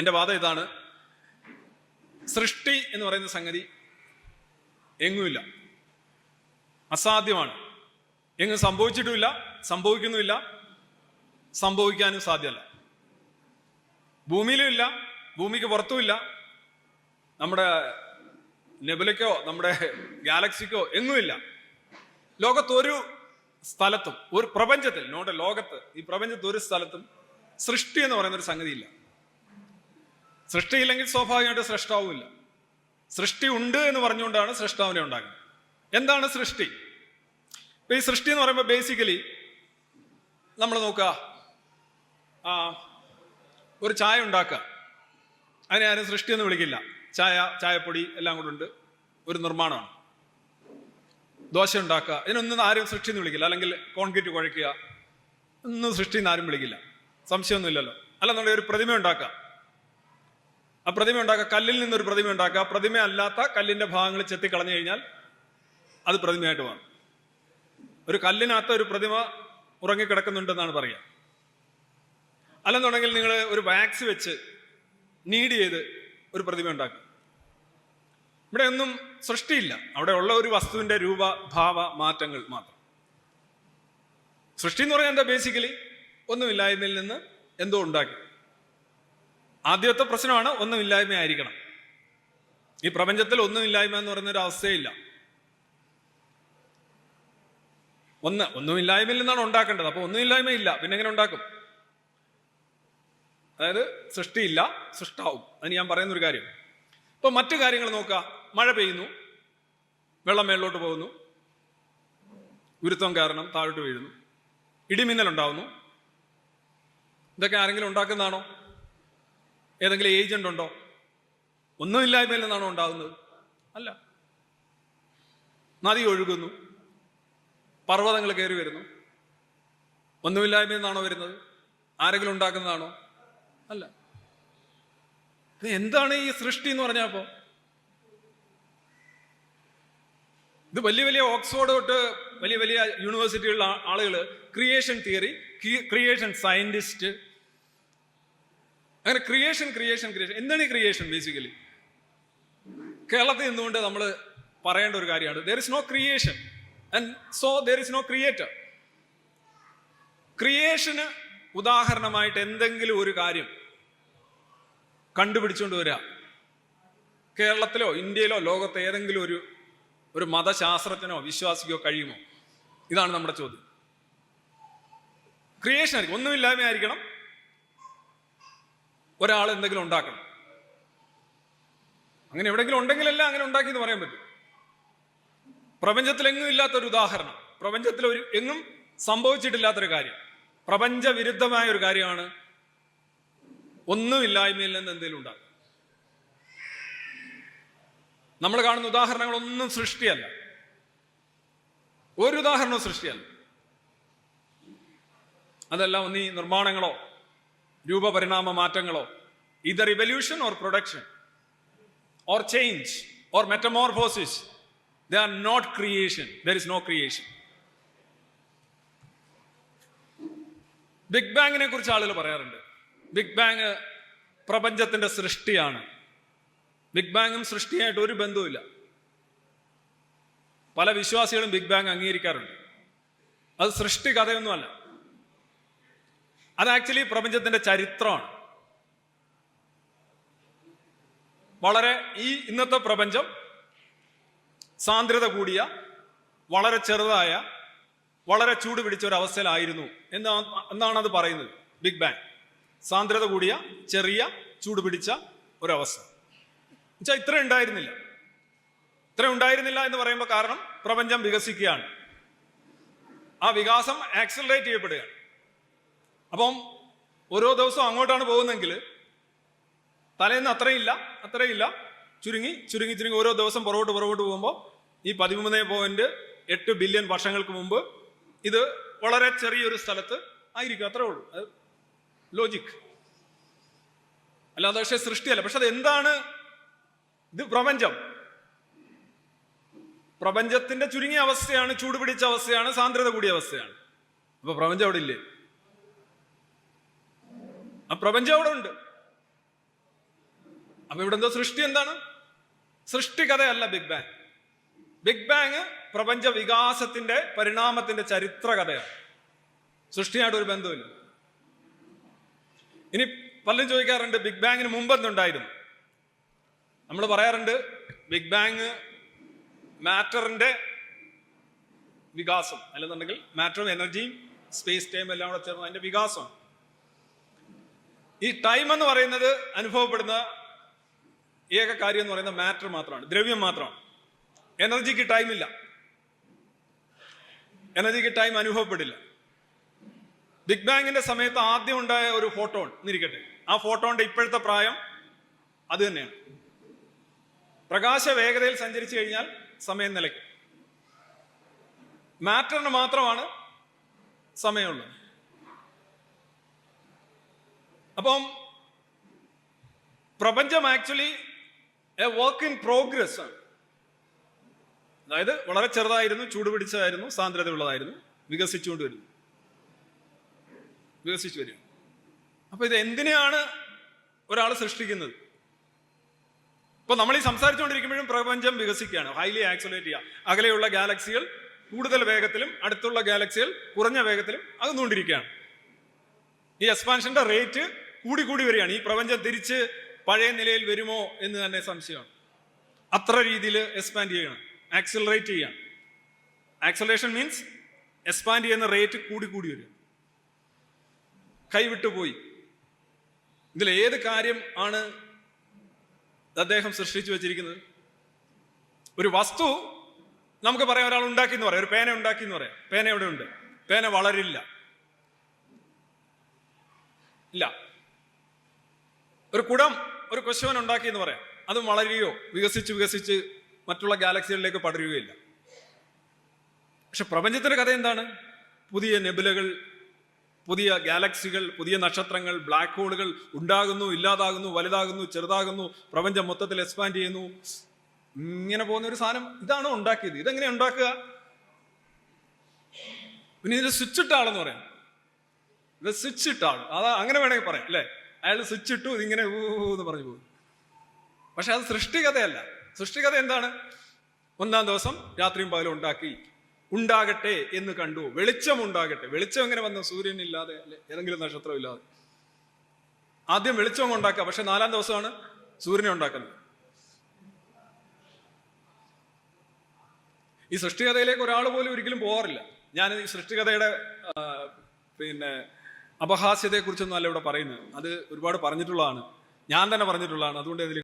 എന്റെ വാദം ഇതാണ്. സൃഷ്ടി എന്ന് പറയുന്ന സംഗതി എങ്ങുമില്ല. അസാധ്യമാണ്. എങ്ങും സംഭവിച്ചിട്ടുമില്ല സംഭവിക്കുന്നുമില്ല സംഭവിക്കാനും സാധ്യമല്ല. ഭൂമിയിലും ഇല്ല ഭൂമിക്ക് പുറത്തുമില്ല. നമ്മുടെ നെബുലയ്ക്കോ നമ്മുടെ ഗാലക്സിക്കോ എങ്ങുമില്ല. ലോകത്തൊരു സ്ഥലത്തും ഒരു പ്രപഞ്ചത്തിൽ നോട്ടെ ലോകത്ത് ഈ പ്രപഞ്ചത്ത് ഒരു സ്ഥലത്തും സൃഷ്ടി എന്ന് പറയുന്ന ഒരു സംഗതിയില്ല. സൃഷ്ടിയില്ലെങ്കിൽ സ്വാഭാവികമായിട്ട് സൃഷ്ടാവുമില്ല. സൃഷ്ടി ഉണ്ട് എന്ന് പറഞ്ഞുകൊണ്ടാണ് സൃഷ്ടാവിനെ ഉണ്ടാകുന്നത് എന്താണ് സൃഷ്ടി? ഈ സൃഷ്ടി എന്ന് പറയുമ്പോൾ ബേസിക്കലി നമ്മൾ നോക്കുക. ആ ഒരു ചായ ഉണ്ടാക്കുക. അതിനെ ആരും സൃഷ്ടി എന്ന് വിളിക്കില്ല. ചായ ചായപ്പൊടി എല്ലാം കൂടെ ഉണ്ട്. ഒരു നിർമ്മാണമാണ്. ദോശ ഉണ്ടാക്കുക. ഇതിനൊന്നും ആരും സൃഷ്ടി എന്ന് വിളിക്കില്ല. അല്ലെങ്കിൽ കോൺക്രീറ്റ് കുഴയ്ക്കുക. ഒന്നും സൃഷ്ടി എന്ന് ആരും വിളിക്കില്ല. സംശയമൊന്നുമില്ലല്ലോ. അല്ലെന്നുണ്ടെങ്കിൽ ഒരു പ്രതിമ ഉണ്ടാക്കുക. ആ പ്രതിമ ഉണ്ടാക്കുക കല്ലിൽ നിന്നൊരു പ്രതിമ ഉണ്ടാക്കുക. പ്രതിമ അല്ലാത്ത കല്ലിന്റെ ഭാഗങ്ങൾ ചെത്തിക്കളഞ്ഞു കഴിഞ്ഞാൽ അത് പ്രതിമയായിട്ട് മാറും. ഒരു കല്ലിനകത്ത് ഒരു പ്രതിമ ഉറങ്ങിക്കിടക്കുന്നുണ്ടെന്നാണ് പറയുക. അല്ലെന്നുണ്ടെങ്കിൽ നിങ്ങൾ ഒരു വാക്സ് വെച്ച് നീഡ് ചെയ്ത് ഒരു പ്രതിമ ഉണ്ടാക്കും. ഇവിടെ ഒന്നും സൃഷ്ടിയില്ല. അവിടെ ഉള്ള ഒരു വസ്തുവിന്റെ രൂപ ഭാവ മാറ്റങ്ങൾ മാത്രം. സൃഷ്ടി എന്ന് പറഞ്ഞാൽ എന്താ ബേസിക്കലി ഒന്നുമില്ലായ്മയിൽ നിന്ന് എന്തോ ഉണ്ടാക്കി. ആദ്യത്തെ പ്രശ്നമാണ് ഒന്നുമില്ലായ്മ ആയിരിക്കണം. ഈ പ്രപഞ്ചത്തിൽ ഒന്നുമില്ലായ്മ എന്ന് പറയുന്ന ഒരു അവസ്ഥയില്ല. ഒന്ന് ഒന്നുമില്ലായ്മയിൽ നിന്നാണ് ഉണ്ടാക്കേണ്ടത്. അപ്പൊ ഒന്നുമില്ലായ്മ ഇല്ല പിന്നെ എങ്ങനെ ഉണ്ടാക്കും? അതായത് സൃഷ്ടിയില്ല സൃഷ്ടാവും. അതിന് ഞാൻ പറയുന്ന ഒരു കാര്യം. ഇപ്പൊ മറ്റു കാര്യങ്ങൾ നോക്കുക. മഴ പെയ്യുന്നു വെള്ളം മേളിലോട്ട് പോകുന്നു ഗുരുത്വം കാരണം താഴോട്ട് വീഴുന്നു ഇടിമിന്നൽ ഉണ്ടാവുന്നു ഇതൊക്കെ ആരെങ്കിലും ഉണ്ടാക്കുന്നതാണോ? ഏതെങ്കിലും ഏജന്റ് ഉണ്ടോ? ഒന്നുമില്ലായ്മയിൽ നിന്നാണോ ഉണ്ടാകുന്നത്? അല്ല. നദി ഒഴുകുന്നു. പർവതങ്ങൾ കയറി വരുന്നു. ഒന്നുമില്ലായ്മയിൽ നിന്നാണോ വരുന്നത്? ആരെങ്കിലും ഉണ്ടാക്കുന്നതാണോ? അല്ല. എന്താണ് ഈ സൃഷ്ടി എന്ന് പറഞ്ഞാൽ പറഞ്ഞപ്പോ ഇത് വലിയ വലിയ ഓക്സ്ഫോർഡ് തൊട്ട് വലിയ വലിയ യൂണിവേഴ്സിറ്റികളിലെ ആളുകൾ ക്രിയേഷൻ തിയറി ക്രിയേഷൻ സയന്റിസ്റ്റ് അങ്ങനെ ക്രിയേഷൻ ക്രിയേഷൻ ക്രിയേഷൻ എന്താണ് ഈ ക്രിയേഷൻ ബേസിക്കലി കേരളത്തിൽ നിന്നുകൊണ്ട് നമ്മൾ പറയേണ്ട ഒരു കാര്യമാണ്. There is no creation and so there is no creator ക്രിയേഷന് ഉദാഹരണമായിട്ട് എന്തെങ്കിലും ഒരു കാര്യം കണ്ടുപിടിച്ചുകൊണ്ട് വരിക കേരളത്തിലോ ഇന്ത്യയിലോ ലോകത്ത് ഏതെങ്കിലും ഒരു ഒരു മതശാസ്ത്രജ്ഞനോ വിശ്വാസിക്കോ കഴിയുമോ? ഇതാണ് നമ്മുടെ ചോദ്യം. ക്രിയേഷൻ ആയിരിക്കും. ഒന്നുമില്ലായ്മ ആയിരിക്കണം ഒരാൾ എന്തെങ്കിലും ഉണ്ടാക്കണം. അങ്ങനെ എവിടെങ്കിലും ഉണ്ടെങ്കിലല്ല അങ്ങനെ ഉണ്ടാക്കി എന്ന് പറയാൻ പറ്റും. പ്രപഞ്ചത്തിൽ എങ്ങും ഇല്ലാത്തൊരു ഉദാഹരണം. പ്രപഞ്ചത്തിൽ ഒരു എങ്ങും സംഭവിച്ചിട്ടില്ലാത്തൊരു കാര്യം. പ്രപഞ്ച വിരുദ്ധമായ ഒരു കാര്യമാണ് ഒന്നുമില്ലായ്മയിൽ നിന്ന് എന്തെങ്കിലും ഉണ്ടാകും നമ്മൾ കാണുന്ന ഉദാഹരണങ്ങളൊന്നും സൃഷ്ടിയല്ല. ഒരു ഉദാഹരണവും സൃഷ്ടിയല്ല. അതെല്ലാം ഒന്നീ നിർമ്മാണങ്ങളോ രൂപപരിണാമ മാറ്റങ്ങളോ ഇത് revolution or production or change or metamorphosis they are not creation there is no creation big ബാങ്ങിനെ കുറിച്ച് ആളുകൾ പറയാറുണ്ട്. ബിഗ് ബാങ് പ്രപഞ്ചത്തിന്റെ സൃഷ്ടിയാണ്. ബിഗ് ബാങ്ങും സൃഷ്ടിയായിട്ട് ഒരു ബന്ധവുമില്ല. പല വിശ്വാസികളും ബിഗ് ബാങ് അംഗീകരിക്കാറുണ്ട്. അത് സൃഷ്ടി കഥയൊന്നുമല്ല. അത് ആക്ച്വലി പ്രപഞ്ചത്തിന്റെ ചരിത്രമാണ്. വളരെ ഈ ഇന്നത്തെ പ്രപഞ്ചം സാന്ദ്രത കൂടിയ വളരെ ചെറുതായ വളരെ ചൂട് പിടിച്ച ഒരു അവസ്ഥയിലായിരുന്നു എന്നാ എന്നാണ് അത് പറയുന്നത്. ബിഗ് ബാങ് സാന്ദ്രത കൂടിയ ചെറിയ ചൂട് പിടിച്ച ഒരവസ്ഥ. എന്നുവെച്ചാൽ ഇത്ര ഉണ്ടായിരുന്നില്ല. ഇത്ര ഉണ്ടായിരുന്നില്ല എന്ന് പറയുമ്പോൾ കാരണം പ്രപഞ്ചം വികസിക്കുകയാണ്. ആ വികാസം ആക്സലറേറ്റ് ചെയ്യപ്പെടുകയാണ്. അപ്പം ഓരോ ദിവസവും അങ്ങോട്ടാണ് പോകുന്നതെങ്കിൽ തലേന്ന് അത്രയില്ല അത്രയില്ല ചുരുങ്ങി ചുരുങ്ങി ചുരുങ്ങി ഓരോ ദിവസം പുറകോട്ട് പുറകോട്ട് പോകുമ്പോൾ ഈ പതിമൂന്ന് പോയിന്റ് എട്ട് ബില്യൺ വർഷങ്ങൾക്ക് മുമ്പ് ഇത് വളരെ ചെറിയൊരു സ്ഥലത്ത് ആയിരിക്കും അത്രേ ഉള്ളൂ. അത് ലോജിക് അല്ലാതെ പക്ഷെ സൃഷ്ടിയല്ല. പക്ഷെ അത് എന്താണ് ഇത് പ്രപഞ്ചം. പ്രപഞ്ചത്തിന്റെ ചുരുങ്ങിയ അവസ്ഥയാണ് ചൂടുപിടിച്ച അവസ്ഥയാണ് സാന്ദ്രത കൂടിയ അവസ്ഥയാണ്. അപ്പൊ പ്രപഞ്ചം അവിടെ ഇല്ലേ? ആ പ്രപഞ്ചം അവിടെ ഉണ്ട്. അപ്പൊ ഇവിടെ എന്തോ സൃഷ്ടി എന്താണ്? സൃഷ്ടികഥയല്ല ബിഗ് ബാങ്. ബിഗ് ബാങ് പ്രപഞ്ച വികാസത്തിന്റെ പരിണാമത്തിന്റെ ചരിത്ര കഥയാണ്. സൃഷ്ടിയായിട്ട് ഒരു ബന്ധമില്ല ഇനി പലരും ചോദിക്കാറുണ്ട് ബിഗ് ബാങ്ങിന് മുമ്പ് എന്തുണ്ടായിരുന്നു? നമ്മൾ പറയാറുണ്ട് ബിഗ് ബാങ് മാറ്ററിന്റെ വികാസം അല്ലെന്നുണ്ടെങ്കിൽ മാറ്ററും എനർജിയും സ്പേസ് ടൈം എല്ലാം കൂടെ ചേർന്ന് അതിന്റെ വികാസം ഈ ടൈം എന്ന് പറയുന്നത് അനുഭവപ്പെടുന്ന ഏക കാര്യം എന്ന് പറയുന്ന മാറ്റർ മാത്രമാണ്. ദ്രവ്യം മാത്രമാണ്. എനർജിക്ക് ടൈം ഇല്ല. എനർജിക്ക് ടൈം അനുഭവപ്പെടില്ല. ബിഗ് ബാങ്ങിന്റെ സമയത്ത് ആദ്യം ഉണ്ടായ ഒരു ഫോട്ടോൺ എന്നിരിക്കട്ടെ. ആ ഫോട്ടോണിന്റെ ഇപ്പോഴത്തെ പ്രായം അത് തന്നെയാണ്. പ്രകാശ വേഗതയിൽ സഞ്ചരിച്ചു കഴിഞ്ഞാൽ സമയം നിലയ്ക്കും. മാറ്ററിന് മാത്രമാണ് സമയമുള്ളത്. അപ്പം പ്രപഞ്ചം actually a work in progress ആണ്. അതായത് വളരെ ചെറുതായിരുന്നു ചൂടുപിടിച്ചതായിരുന്നു സാന്ദ്രതയുള്ളതായിരുന്നു വികസിച്ചുകൊണ്ട് വരുന്നു. വികസിച്ചു വരും അപ്പൊ ഇത് എന്തിനെയാണ് ഒരാൾ സൃഷ്ടിക്കുന്നത്? ഇപ്പൊ നമ്മൾ ഈ സംസാരിച്ചുകൊണ്ടിരിക്കുമ്പോഴും പ്രപഞ്ചം വികസിക്കുകയാണ്. ഹൈലി ആക്സലേറ്റ് ചെയ്യുക അകലെയുള്ള ഗാലക്സികൾ കൂടുതൽ വേഗത്തിലും അടുത്തുള്ള ഗാലക്സികൾ കുറഞ്ഞ വേഗത്തിലും അകന്നുകൊണ്ടിരിക്കുകയാണ്. ഈ എക്സ്പാൻഷന്റെ റേറ്റ് കൂടി കൂടി വരികയാണ്. ഈ പ്രപഞ്ചം തിരിച്ച് പഴയ നിലയിൽ വരുമോ എന്ന് തന്നെ സംശയമാണ്. അത്ര രീതിയിൽ എക്സ്പാൻഡ് ചെയ്യണം. ആക്സിലറേറ്റ് ചെയ്യണം. ആക്സിലറേഷൻ മീൻസ് എക്സ്പാൻഡ് ചെയ്യുന്ന റേറ്റ് കൂടി കൂടി വരിക. കൈവിട്ടു പോയി. ഇതിൽ ഏത് കാര്യം ആണ് അദ്ദേഹം സൃഷ്ടിച്ചു വെച്ചിരിക്കുന്നത്? ഒരു വസ്തു നമുക്ക് പറയാം ഒരാൾ ഉണ്ടാക്കി എന്ന് പറയാം. ഒരു പേന ഉണ്ടാക്കി എന്ന് പറയാം. പേന എവിടെ ഉണ്ട്? പേന വളരില്ല. ഇല്ല. ഒരു കുടം ഒരു കൊശവൻ ഉണ്ടാക്കി എന്ന് പറയാം. അത് വളരുകയോ വികസിച്ച് വികസിച്ച് മറ്റുള്ള ഗാലക്സികളിലേക്ക് പടരുകയില്ല. പക്ഷെ പ്രപഞ്ചത്തിന്റെ കഥ എന്താണ്? പുതിയ നെബുലകൾ പുതിയ ഗാലക്സികൾ പുതിയ നക്ഷത്രങ്ങൾ ബ്ലാക്ക് ഹോളുകൾ ഉണ്ടാകുന്നു ഇല്ലാതാകുന്നു വലുതാകുന്നു ചെറുതാകുന്നു പ്രപഞ്ചം മൊത്തത്തിൽ എക്സ്പാൻഡ് ചെയ്യുന്നു. ഇങ്ങനെ പോകുന്ന ഒരു സാധനം ഇതാണോ ഉണ്ടാക്കിയത്? ഇതെങ്ങനെ ഉണ്ടാക്കുക? പിന്നെ ഇതിന് സ്വിച്ച് ഇട്ട ആളെന്ന് പറയാം. ഇത് സ്വിച്ച് ഇട്ട ആൾ. അതാ അങ്ങനെ വേണമെങ്കിൽ പറയാം അല്ലേ? അയാൾ സ്വിച്ച് ഇട്ടു ഇതിങ്ങനെ ഊ എന്ന് പറഞ്ഞു പോകും. പക്ഷെ അത് സൃഷ്ടികഥയല്ല. സൃഷ്ടികഥ എന്താണ്? ഒന്നാം ദിവസം രാത്രിയും പകലും ഉണ്ടാക്കി ഉണ്ടാകട്ടെ എന്ന് കണ്ടു. വെളിച്ചം ഉണ്ടാകട്ടെ. വെളിച്ചം എങ്ങനെ വന്നു? സൂര്യൻ ഇല്ലാതെ അല്ലെ? ഏതെങ്കിലും നക്ഷത്രം ഇല്ലാതെ. ആദ്യം വെളിച്ചം ഉണ്ടാക്കുക. പക്ഷെ നാലാം ദിവസമാണ് സൂര്യനെ ഉണ്ടാക്കുന്നത്. ഈ സൃഷ്ടികഥയിലേക്ക് ഒരാൾ പോലും ഒരിക്കലും പോകാറില്ല ഞാൻ ഈ സൃഷ്ടികഥയുടെ പിന്നെ അപഹാസ്യതയെക്കുറിച്ചൊന്നും അല്ല ഇവിടെ പറയുന്നത്. അത് ഒരുപാട് പറഞ്ഞിട്ടുള്ളതാണ്. ഞാൻ തന്നെ പറഞ്ഞിട്ടുള്ളതാണ്. അതുകൊണ്ട് ഇതിൽ